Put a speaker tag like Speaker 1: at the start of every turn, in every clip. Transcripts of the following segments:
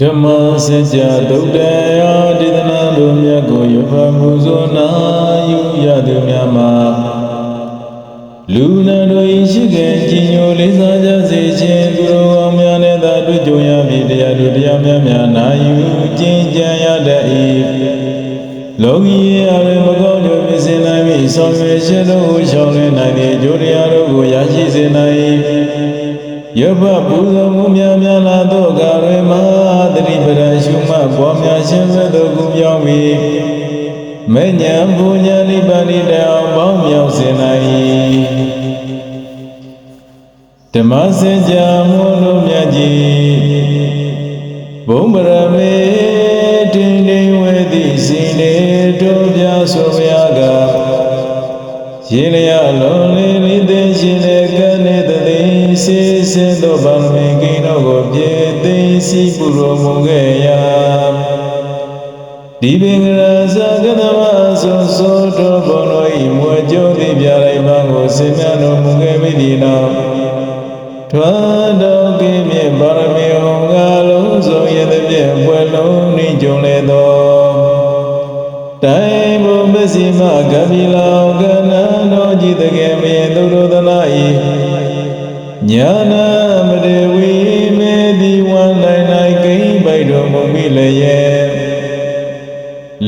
Speaker 1: ဓမ္မစကြာဒုဒ္ဒယာဒေသနာတို့မြတ်ကိုယဖမှုဇောနာယူရသူများမှာလူနာတို့ဤရှိခင်ကြီးညိုလေးစားကြစေခြင်းသူတော်ကောင်းများနဲ့သာတွေ့ကြုံရမည်တရားတို့တရားများများနာယူကျင့်ကြံရတတ်၏လောကီအရေမကောင်းတို့ဖြစ်စေနိုင်မည်ဆောင်ရွယ်ခြင်းတို့ကိုရှောင်လင်းနိုင်သည့်အကျိုးတရားတို့ကိုရရှိစေနိုင်၏ ယဘပူဇော်မှုများများလာသောကာရမသတိပဒံရှုမှတ်ပွားများခြင်းမဲ့သောကုပြောင်းပြီးမေညာပူညာနိဗ္ဗာန်တအောင်ပေါင်းမြောက်စေနိုင်၏ဓမ္မစကြာမောလုံးမြတ်ကြီးဘုံပရမေတင်နေဝေတိစီနေတို့ပြဆိုမြာကရေလျာလုံးလေးလေးသိရှင်တဲ့ကနေ့တသိ စေစင်သောဗန္မေကိနောကိုပြေသိစီပုရောမူခဲ့ရာဒီပင်ကရဇဂတမသောသောတော်ဘုံတော်ဤမွေကြိုးသည်ပြလိုက်မှကိုစင်မြတ်တော်မူခဲ့ပြီဒီနောက်ထွန်းတော်ကိမြင့်ပါရမီဟောငါလုံးစုံရသည်ဖြင့်ပွဲလုံးနှိကြုံလေသောတိုင်ဘုမစီမကပိလောကနံတော်ကြည်တကယ်မြင်သူတို့သနာဤ ညာနာမတေဝိမေဒီဝန္နိုင်နိုင်ကိမ့်ပိုက်တော်မူမိလည်းရဲ့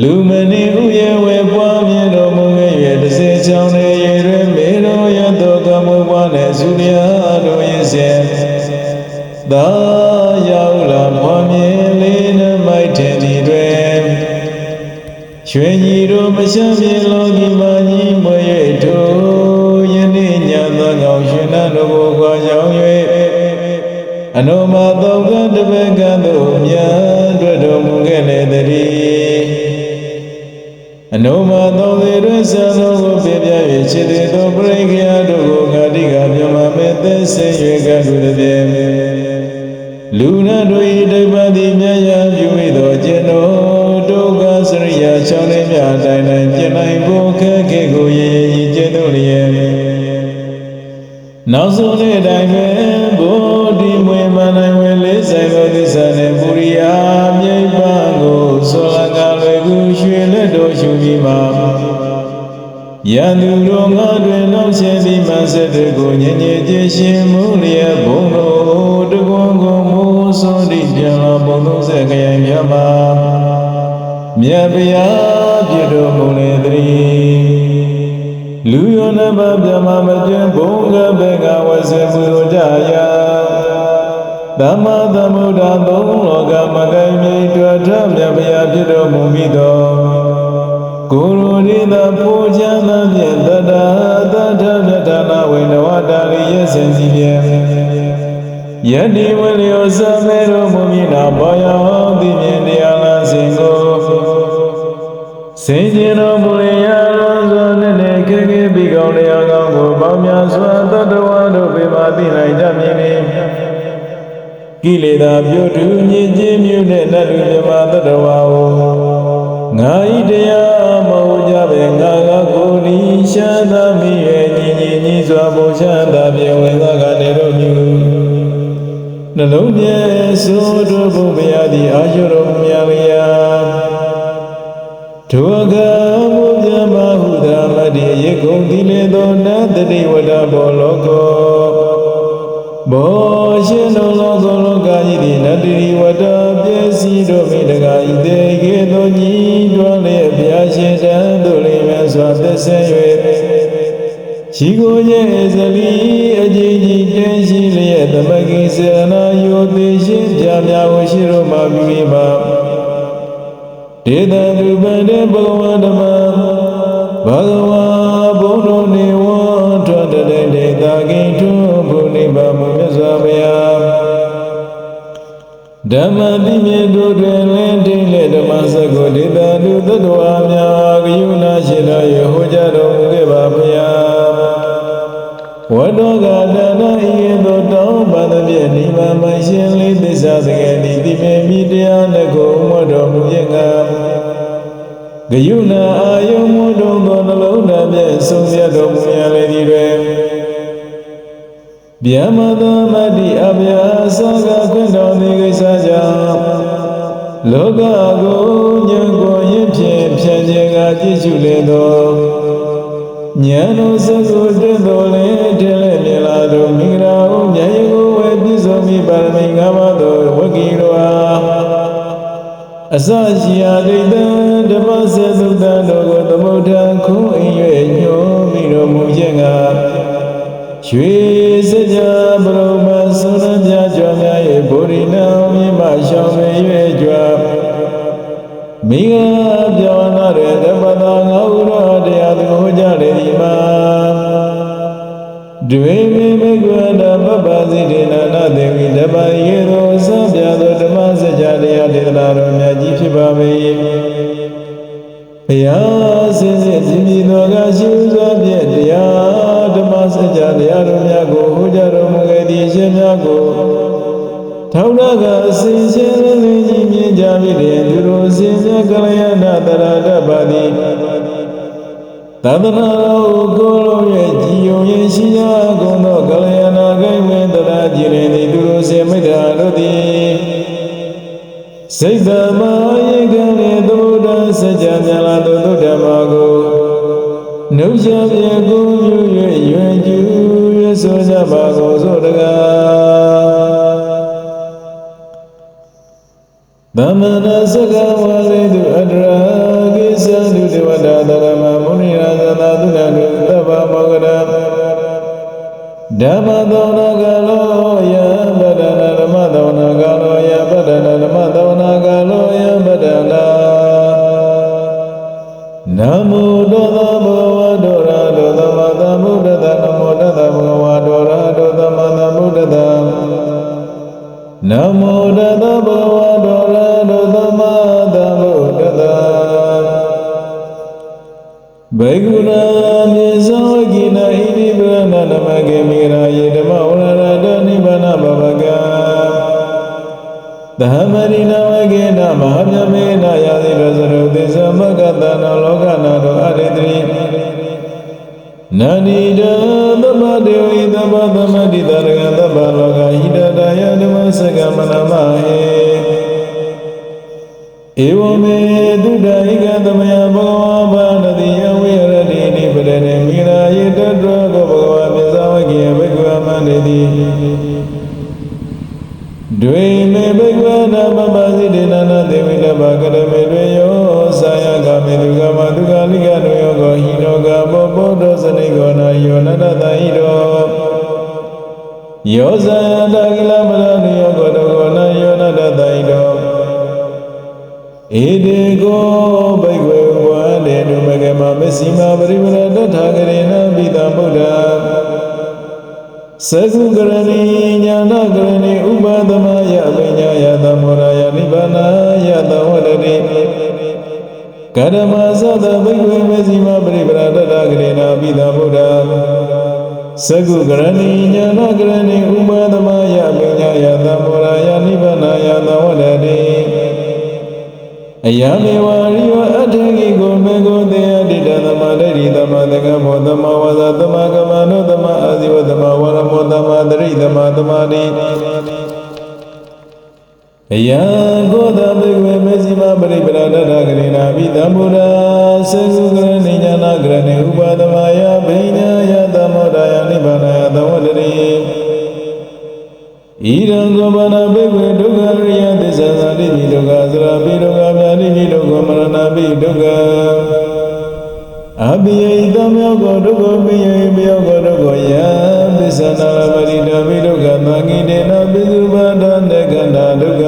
Speaker 1: လူမဏိဥယဝေပွားမြင်တော်မူငယ်၍တစ်စေချောင်းနေရေတွင်မေတော်ရတောကမူပွားနဲ့သုလျာတို့ရင်စေသာရောက်လာဖွားမြင်လေးနှမိုက်ထင်သည်တွင်ရွှေကြီးတို့မရှမ်းမြေလောကီမာကြီးမွေ၍ထို တို့ကိုခွာကြောင်း၍အနုမသောကတပကံတို့မြတ်တွေ့တော်မူခဲ့လေတည်းအနုမသောသေရဆံတော်ကိုပြပြ၍ခြေသေးသောပရိက္ခယာတို့ကိုဂတိကမြမမေသက်ဆေ၍ကတုတည်းလူနာတို့၏ဒိဗ္ဗတိမြတ်ရာပြုမိသောကျင့်တော် နောက်ဆုံးနေ့တိုင်းတွင်ဘုဒ္ဓမွေမနိုင်ဝင်လေးဆိုင်သောသစ္စာနှင့်ပုရိယာမြိတ်ပန်းကိုဆောလကလွယ်ကူရွှေလက်တော်ရှုပြီးမှယန္တုတော်ငါတွင်နောက်ရှင်ပြီးမှဆက်တဲ့ကိုညင်ညင်ချင်းရှင်မူလျက်ဘုံတော်တကွန်ကိုမူသောတိပြန်လာဘုံသုံးဆက်ခရိုင်မြတ်မှာမြတ်ဗျာ လူယောနဘပြမမကျွန်းဘုံကဘေကဝဆေပူဇော်ကြရာသမ္မာသမုဒ္ဒသုံးလောကမကိုင်မြေတွေ့ထမြတ်ဗျာပြတော်မူပြီးသောကိုရိုရိသပူဇံသဖြင့်တတသတ္ထမြတ်နာဝိနဝတာရိယစင်စီဖြင့်ယတိဝလျောသမေတော်မူမည်နာဘာယောတိမြင်တရားလားစဉ်ကိုစင်ကြင်တော်မူ စွာတတ္တဝါတို့ပေပါသိနိုင်ကြမည်လေကိလေသာပြုထုညစ်ကြေးမြုပ်တဲ့နတ်လူမြမတတ္တဝါကိုငါဤတရားမဟုတ်ကြပဲငါကကိုယ်ဤရှမ်းသာမိရဲ့ညီညီညီစွာဘုရှမ်းသာပြေဝင်သောကနေတို့မြူနှလုံးပြဲဆိုတို့ဘုရားသည်အာရုံတော်မြာလျာဒုက္ခမူပြမဟုသာမ တိရေကုန်တိလေသောနတတိဝဒဘောလောကောဘောရှင်တော်လောကလောကကြီးသည်နတ္တိဝတ္တပစ္စည်းတို့မိတကာဤတေကေသောညီတွားလျက်ဘုရားရှင်တန်တို့လိမ့်မယ်စွာသက်ဆက်၍ရှိကိုရဲ့ဇလီအကြီးကြီးတင်းရှိလျက်သမဂိစေနာယောသိရှင်ပြများကိုရှိတော်မှာပြုမိပါဒေသသူပန္တေဘဂဝန္ဓမဘဂဝါ ဓမ္မတိမြေတို့တွင်လင်းထိန်လေဓမ္မစကုဒေတာသူသတ္တဝါများဂယုဏရှိတော်ရဟောကြားတော်မူခဲ့ပါဘုရားဝတ္တောကတနာဤသို့တောင်းပါသဖြင့်နိဗ္ဗာန်မရှင်လေးသစ္စာတကယ်ဒီတိမေမိတရားနဲ့ကိုမွတ်တော်မူခြင်းကဂယုဏအာယုံမူတော်သောနှလုံးသားဖြင့်ဆုံးဖြတ်တော်မူရလေသည်တွင် ဗျမသမတိအဗျာသကခွင့်တော်သည်ကိစ္စကြောင့်လောကကိုဉာဏ်ကိုရင့်ဖြင့်ဖြန့်ခြင်းကကြည့်ရှုလေသောဉာဏ်တော်စကုတက်တော်လေထဲလေမြလာတော်မိဂရာဟုမြတ်ယကိုဝေပြည့်စုံမိပါရမီ၅ပါးသောဝဂီရောအားအစရှိရာဒိဋ္ဌံဓမ္မစေသုတ္တတော်ကိုသမုဒ္ဒံခုံအိမ်၍ညှိုးမိတော်မူခြင်းက ရွှေစကြပရမသုရပြကြောင့်များ၏ဗုရိနံမြေမရှောင်းပေ၍ကြွမိဂပြောင်းလာတဲ့ဓမ္မသာငါဟုတော်တရားသူဟောကြားလေသည်မှာဒွေမေမေကွာဓမ္မပါစီတေနနာသေဝိဓမ္မယေသောစံပြသောဓမ္မစကြာတရားဒေသနာတော်မြတ်ကြီးဖြစ်ပါပေ၏ဘုရားစင်စစ်ကြည်မြည်တော်က သဒ္ဒနာတော်ကိုလုံးရဲ့ကြည်ယုံရင်ရှိရကုန်သောကလျာဏဂိဝေတရာကြည်ရင်သူတို့စေမိတ္တာတို့သည်စိတ်သမယေကံရေသမုဒ္ဒစကြမြလာသောသုဒ္ဓမာကိုနှုတ်ရှာပြေကိုမြူ၍ရွင်ကျူ၍ဆိုကြပါကုန်ဆိုတကားသမဏစကဝလေတုအတရာကိသံတုဒေဝတာတရ မောဂရဓမ္မသောနာကလောယပဒနာဓမ္မသောနာကလောယပဒနာဓမ္မသောနာကလောယပဒနာနမောတသဘဝတော ဧဝမေတုဒ္ဒိကသမယဘဂဝါဘာ ကုကရဏီညာနာကရဏီဥပသမယပညာယသမောရယနိဗ္ဗာနယသဝရတိကရမသတဘိက္ခေမစ္စည်းမပရိဝရတထာဂရေနပိတံဗုဒ္ဓသကုကရဏီညာနာကရဏီဥပသမယပညာယသမောရယနိဗ္ဗာနယသဝရတိအယမေဝရိဝအထေကိကိုမေကိုတေယတိတသမဒိဋ္ဌိသမသကမောသမဝါစာသမကမနုသမအာ မသမာတိအယံကိုသဘေဝေမေဇိမပရိပရဒတဂရိနာပိတံဗုဒ္ဓစေကုကရဏိညာနာကရဏေဥပသမယဘိညာယသမောဒယနိဗ္ဗာနယသဝတ္တိဣရံကောဘာနာဘေကွေဒုက္ခရိယသစ္စာသာတိမိဒုက္ခသရပိဒုက္ခမြာတိမိဒုက္ခမရဏပိဒုက္ခအပိယိတမောကောဒုက္ခပိယိမယောကောဒုက္ခယ သစ္စာနာပရိဒပိဒုက္ခသံဃိတေနပိစုပါဒတေကန္တာဒုက္ခ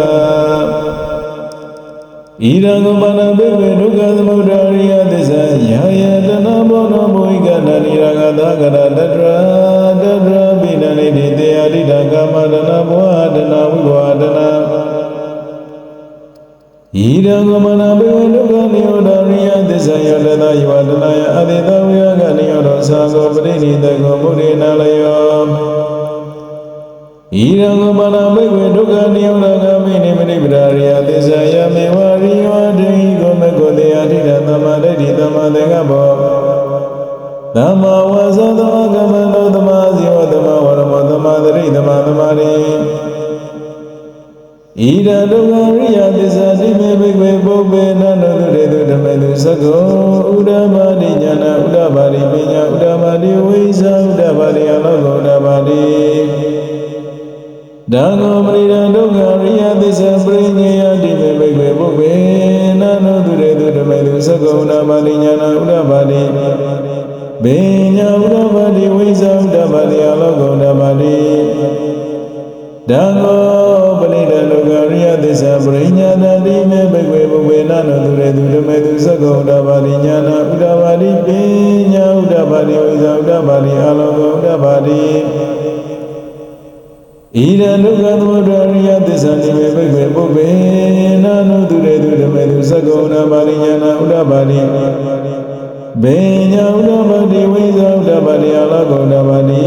Speaker 1: ဣရံကောဘာနာဘေကွေဒုက္ခသမုဒ္ဒရိယသစ္စာယာယတနာဘောနောဘောဟိကနာနိရာဂသာကရတတရာတတရာပိဏနိတိတေယတိတကာမဒနာဘောဟဒနာဝိဝါဒနာဣရံကမနာဘေဝဒုက္ခနိရောဓရိယသစ္စာယတနာယောဒနာယအတိတဝိ ယကနိရောဓသာကောပရိနိတကောမုရိနာလယောဣရံကမနာဘေဝဒုက္ခနိရောဓဂမိနိမနိပဒရိယသစ္စာယမေဝရိယောဒိကောမကောတေယတိတသမဒိဋ္ဌိသမတေကဘောသမ္မာဝါစာသမကမ္မန္တောသမဇီဝသမဝရမောသမသရိသမသမာရိဣဣဒံဒုက္ခရိယသစ္စာတိမေဘိကွေပုပ္ပေနန္တုတေတုဓမ္မေတုသကော ဥဒ္ဓမာတိညာနာဥဒ္ဓပါတိပညာဥဒ္ဓမာတိဝိဇာဥဒ္ဓပါတိအလောကောဥဒ္ဓပါတိဒံဃောပရိဒံဒုက္ခရိယသစ္စာပရိညေယတိမေဘိကွေပုပ္ပေနန္တုတေတုဓမ္မေတုသကောဥဒ္ဓမာတိညာနာဥဒ္ဓပါတိဘေညာဥဒ္ဓပါတိဝိဇာဥဒ္ဓပါတိအလောကောဥဒ္ဓပါတိဒံဃောပရိဒလောကရိယသစ္စာပရိညာဏတိမေဘိကွေဘဝေ နနတုရေသူဓမေသူသက္ကောဥဒ္ဓပါတိညာနာဥဒ္ဓပါတိပညာဥဒ္ဓပါတိဝိဇာဥဒ္ဓပါတိအလောကောဥဒ္ဓပါတိဣရလုကသမုဒ္ဒရိယသစ္စာတိမေဘိကွေဘဝေနနတုရေသူဓမေသူသက္ကောဥဒ္ဓပါတိညာနာဥဒ္ဓပါတိဘေညာဥဒ္ဓပါတိဝိဇာဥဒ္ဓပါတိအလောကောဥဒ္ဓပါတိ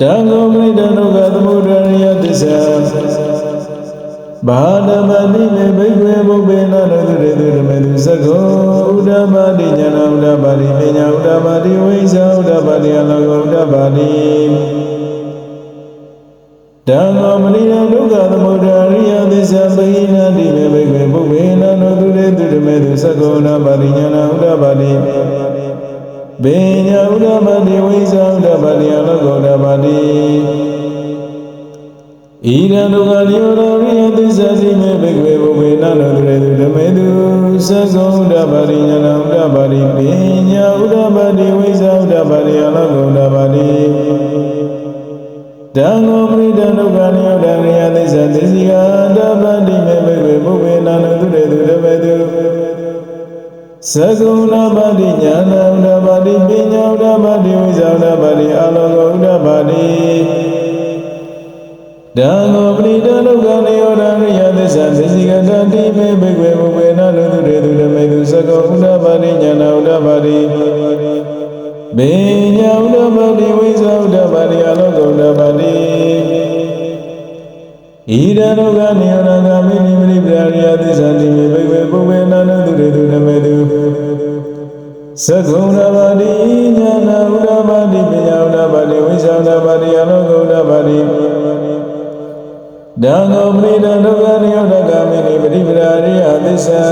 Speaker 1: တံဃောပရိဒနုကသမုဒ္ဒရိယသစ္စာ ဘာဒမတိမေဘိက္ခေဘုဗ္ဗေနရတုရေတုဓမေတုသက္ခောဥဒ္ဓပါတိဉာဏဥဒ္ဓပါတိပညာဥဒ္ဓပါတိဝိဇ္ဇာဥဒ္ဓပါတိအလောကောဥဒ္ဓပါတိတံဃောပရိဒနုကသမုဒ္ဒရိယသစ္စာပိဏတိမေဘိက္ခေဘုဗ္ဗေနရတုရေတုဓမေတုသက္ခောဥဒ္ဓပါတိဉာဏဥဒ္ဓပါတိဘေညာဥဒ္ဓပါတိဝိဇာဥဒ္ဓပါတိအလောကောဥဒ္ဓပါတိ ဣရံဒုက္ခနိရောဓရိယသစ္စာတိမေဘိကွေဘုဝေနလောတုရေတုဓမေတုသက္ကောဥဒ္ဓပါတိညာဏဥဒ္ဓပါတိဘေညာဥဒ္ဓပါတိဝိဇာဥဒ္ဓပါတိအလောကောဥဒ္ဓပါတိတံဃောပရိဒဒုက္ခနိရောဓရိယသစ္စာသစ္စီကာတပတိမေဘိကွေဘုဝေနလောတုရေတုဓမေတုသကုဏပါတိညာဏဥဒ္ဓပါတိပညာဥဒ္ဓပါတိဝိဇာဥဒ္ဓပါတိအာလောကောဥဒ္ဓပါတိ တံဃောပရိဒလုကနိယောဒရိယသစ္စာသစ္စိကတတိမေဘိကွေဘုဝေနလုတုရေတုဓမေတုသကုဥဒ္ဓပါတိညာဏဥဒ္ဓပါတိဘေညာဥဒ္ဓပါတိဝိဇာဥဒ္ဓပါတိအာလောကောဥဒ္ဓပါတိဣဒံလောကနိယောဒဂာမိနိမရိပရာရိယသစ္စာတိမေဘိကွေဘုဝေနလုတုရေတုဓမေတုသကုဏပါတိညာနာဥဒ္ဓပါတိပညာဥဒ္ဓပါတိဝိဇာဥဒ္ဓပါတိအလောကုဥဒ္ဓပါတိ ဒံဃောပရိဒဒုက္ခနိရောဓဂာမိနိပရိပရာရိယသစ္စာ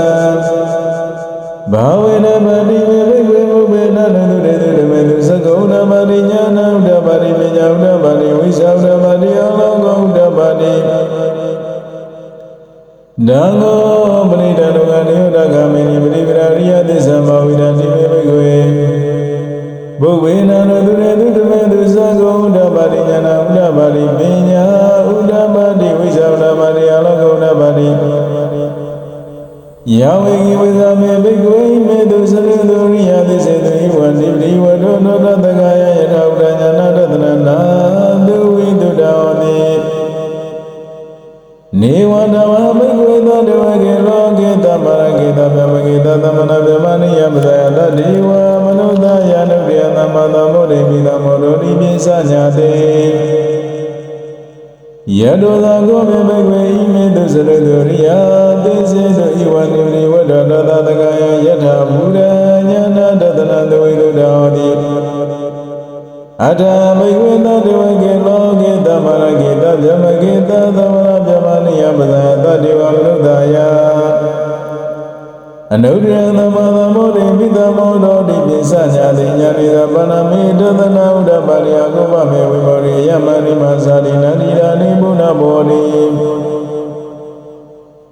Speaker 1: ဘာဝေနမတိမေဘိဝေမုဘေနနတုရေတုဓမေတုသကုဏပါတိညာနာဥဒ္ဓပါတိပညာဥဒ္ဓပါတိဝိဇာဥဒ္ဓပါတိအလောကုဥဒ္ဓပါတိဒံဃောပရိဒဒုက္ခနိရောဓဂာမိနိပရိပရာရိယသစ္စာဘာဝေနတိမေဘိဝေဘုဝေနနတုရေတုဓမေတုသကုဏပါတိညာနာဥဒ္ဓပါတိပညာဥဒ္ဓပါတိ ဝိဇာဥဒ္ဓပါတိအလောကုဏပါတိယဝေကိဝိဇာမေဘိကဝေမေတုသလေတုရိယသစ္စေတုဝန္တိပရိဝတောနောတတကယယထာဥဒ္ဒညာနာတတနာနာတုဝိတုတောတိနေဝတဝဘိကဝေသောတဝကေလောကေတမရကေတဗမကေတသမနာဗမနိယမဇယတတိဝမနုဿယနုရိယသမတမောရိမိတမောဒိပိပိစညာတေယတောသာကောမေဘိကွေဣမေ တုစရတုရိယသေစေတုဣဝနိရိဝတ္တတသတကယယထာဘူရညာနာတတနသဝိတုတောတိအထာဘိကွေတတဝကေလောကေတမရကေတဗြမကေတသမရဗြမနိယပဇာတတိဝမနုဿယအနုဒ္ဒရသမသမောရိပိသမောတောတိပိစညာတိညာတိသပနမေတသနာဥဒ္ဓပါရိယကုပမေဝိမောရိယမဏိမသာရိနန္ဒီရာနိဘုဏဘောရိ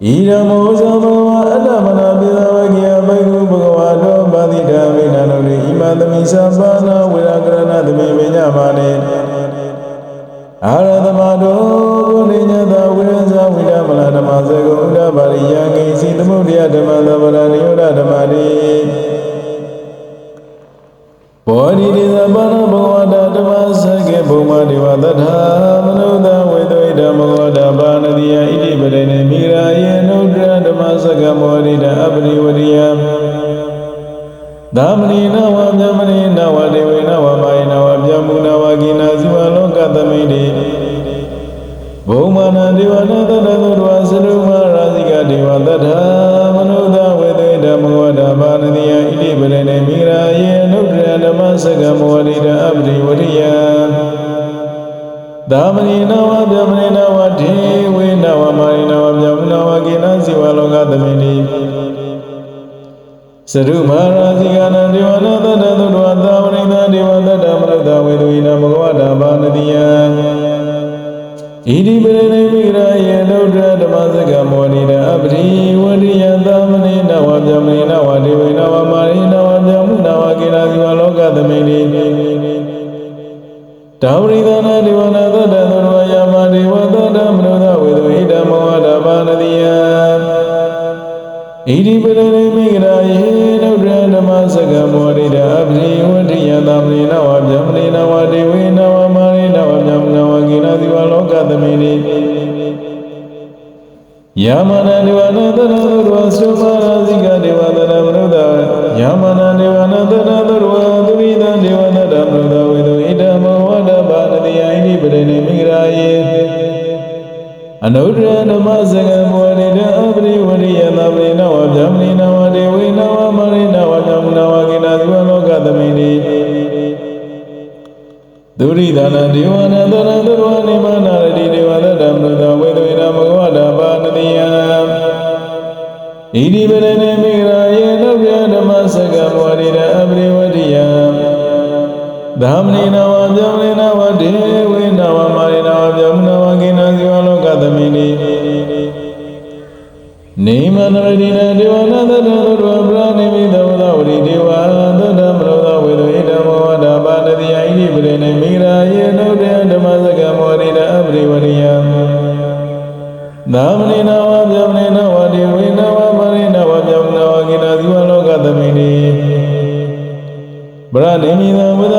Speaker 1: ဣရမောဇမောအတ္တမနာပိသဝကေယဘိက္ခုဘဂဝါတောပါတိဓမ္မိနန္ဒရိဣမသမိသဗ္ဗနာဝေရကရဏသမိပညာမာနေအာရသမတောဘုလိညတဝိရဇဝိရမလဓမ္မဇေကုဥဒ္ဓပါရိယံကိစီသမုဒယဓမ္မသဗ္ဗရနိယောဓဓမ္မတိဘောဓိတိသဗ္ဗနဘဂဝတာဓမ္မစကေဘုံမဒေဝတထာမနု မစကမောရိတအပရိဝရိယသမဏိနဝမြမဏိနဝဒေဝေနဝမိုင်နဝပြမုနဝကိနာဇိဝလောကသမိတိဘုံမာနဒေဝနာတတသုတဝသရုမရာဇိကဒေဝတထာမနုဿဝေသွိဓမ္မဝတာဘာနတိယဣတိပရိနေမိရာယေနုဒ္ဒရဓမ္မစကမောရိတအပရိဝရိယ သမဏိနဝပြမဏိနဝဒေဝေနမာရိနဝပြောင်းနဝကိနဇိဝလောကသမိနိသရုမာရာဇိကနာဒေဝနာတတသုတဝသာဝရိသာဒေဝတတမရုဒ္ဒဝေဒဝိနာဘဂဝတာဘာနတိယံဣတိပရိနိမိရာယေဒုဒ္ဓဓမ္မစကမောနိဒအပတိဝရိယသမနိနဝပြောင်းနိနဝဒေဝိနဝမာရိနဝပြောင်းနဝကိနဇိဝလောကသမိနိ တာဝရိသနာဒေဝနာသတ္တသုရဝယမဒေဝသတ္တမနုဿဝေဒဝိဓမ္မောဓမ္မနတိယံဣတိပရိနိမိဂရာယေနုဒ္ဓဓမ္မစကမောရိဒအပရိဝတိယသမနိနဝဗျမနိနဝဒေဝိနဝမာရိနဝဗျမနဝကိနသီဝလောကသမိနိယာမနဒေဝနာတရသုရဝ အနုဒ္ဒရဓမ္မစကမောရိဒအပရိဝရိယသဗ္ဗေနဝဗျမနိနဝဒေဝိနဝမရိနဝဓမ္မနဝကိနာသဝလောကသမိနိဒုရိဒနာဒေဝနာတရသုရဝနိမနာရတိဒေဝတတမနုဿဝေဒဝိနာဘဂဝတာဘာနတိယံဣတိပရိနိမိဂရာယေနုဗျဓမ္မစကမောရိဒအပရိဝရိယသမ္မေနဝ ဝဗျမဏေနဝတိဝိနဝမရိနဝဗျမနဝကိနာဇိဝလောကသမိနိဗရဏိမိသဝဒဝရိနဒေ